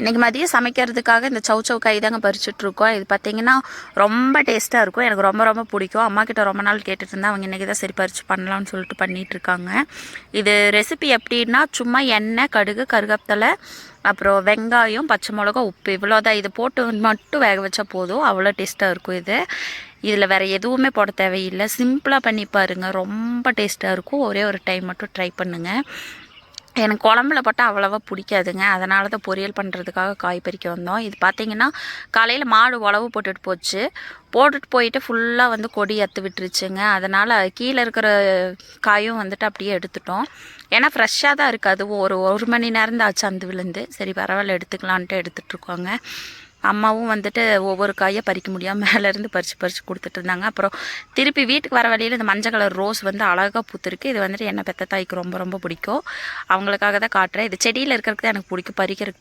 இன்றைக்கி மதியம் சமைக்கிறதுக்காக இந்த சவு சவு கை தாங்க பறிச்சுட்ருக்கோம் இது பார்த்தீங்கன்னா ரொம்ப டேஸ்ட்டாக இருக்கும். எனக்கு ரொம்ப ரொம்ப பிடிக்கும். அம்மா கிட்ட ரொம்ப நாள் கேட்டுட்டு இருந்தேன். அவங்க இன்றைக்கி தான் சரி பறித்து பண்ணலாம்னு சொல்லிட்டு பண்ணிகிட்ருக்காங்க இருக்காங்க. இது ரெசிபி எப்படின்னா சும்மா எண்ணெய் கடுகு கருகப்பித்தலை அப்புறம் வெங்காயம் பச்சை மிளகா உப்பு. இவ்வளோதான் இது போட்டு மட்டும் வேக வச்சா போதும். அவ்வளோ டேஸ்ட்டாக இருக்கும் இது. இதில் வேறு எதுவுமே போட தேவையில்லை. சிம்பிளாக பண்ணி பாருங்கள் ரொம்ப டேஸ்ட்டாக இருக்கும். ஒரே ஒரு டைம் மட்டும் ட்ரை பண்ணுங்கள் எனக்கு குழம்புல போட்டால் அவ்வளோவா பிடிக்காதுங்க. அதனால தான் பொரியல் பண்ணுறதுக்காக காய் பறிக்க வந்தோம். இது பார்த்தீங்கன்னா காலையில் மாடு உழவு போட்டுட்டு போச்சு. போட்டுட்டு போயிட்டு ஃபுல்லாக வந்து கொடி அத்து விட்டுருச்சுங்க. அதனால் கீழே இருக்கிற காயும் வந்துட்டு அப்படியே எடுத்துட்டோம். ஏன்னா ஃப்ரெஷ்ஷாக தான் இருக்குது அதுவும் ஒரு ஒரு மணி நேரம் தான் ஆச்சு அந்த விழுந்து. சரி பரவாயில்ல எடுத்துக்கலான்ட்டு எடுத்துகிட்ருக்கோங்க அம்மாவும் வந்துட்டு ஒவ்வொரு காயை பறிக்க முடியாமல் மேலேருந்து பறித்து பறித்து கொடுத்துட்டு இருந்தாங்க. அப்புறம் திருப்பி வீட்டுக்கு வர வழியில் இந்த மஞ்சள் கலர் ரோஸ் வந்து அழகாக பூத்துருக்கு. இது வந்துட்டு என்ன பெத்த தாய்க்கு ரொம்ப ரொம்ப பிடிக்கும். அவங்களுக்காக தான் காட்டுறேன். இது செடியில் இருக்கிறதுக்கு தான் எனக்கு பிடிக்கும். பறிக்கிறதுக்கு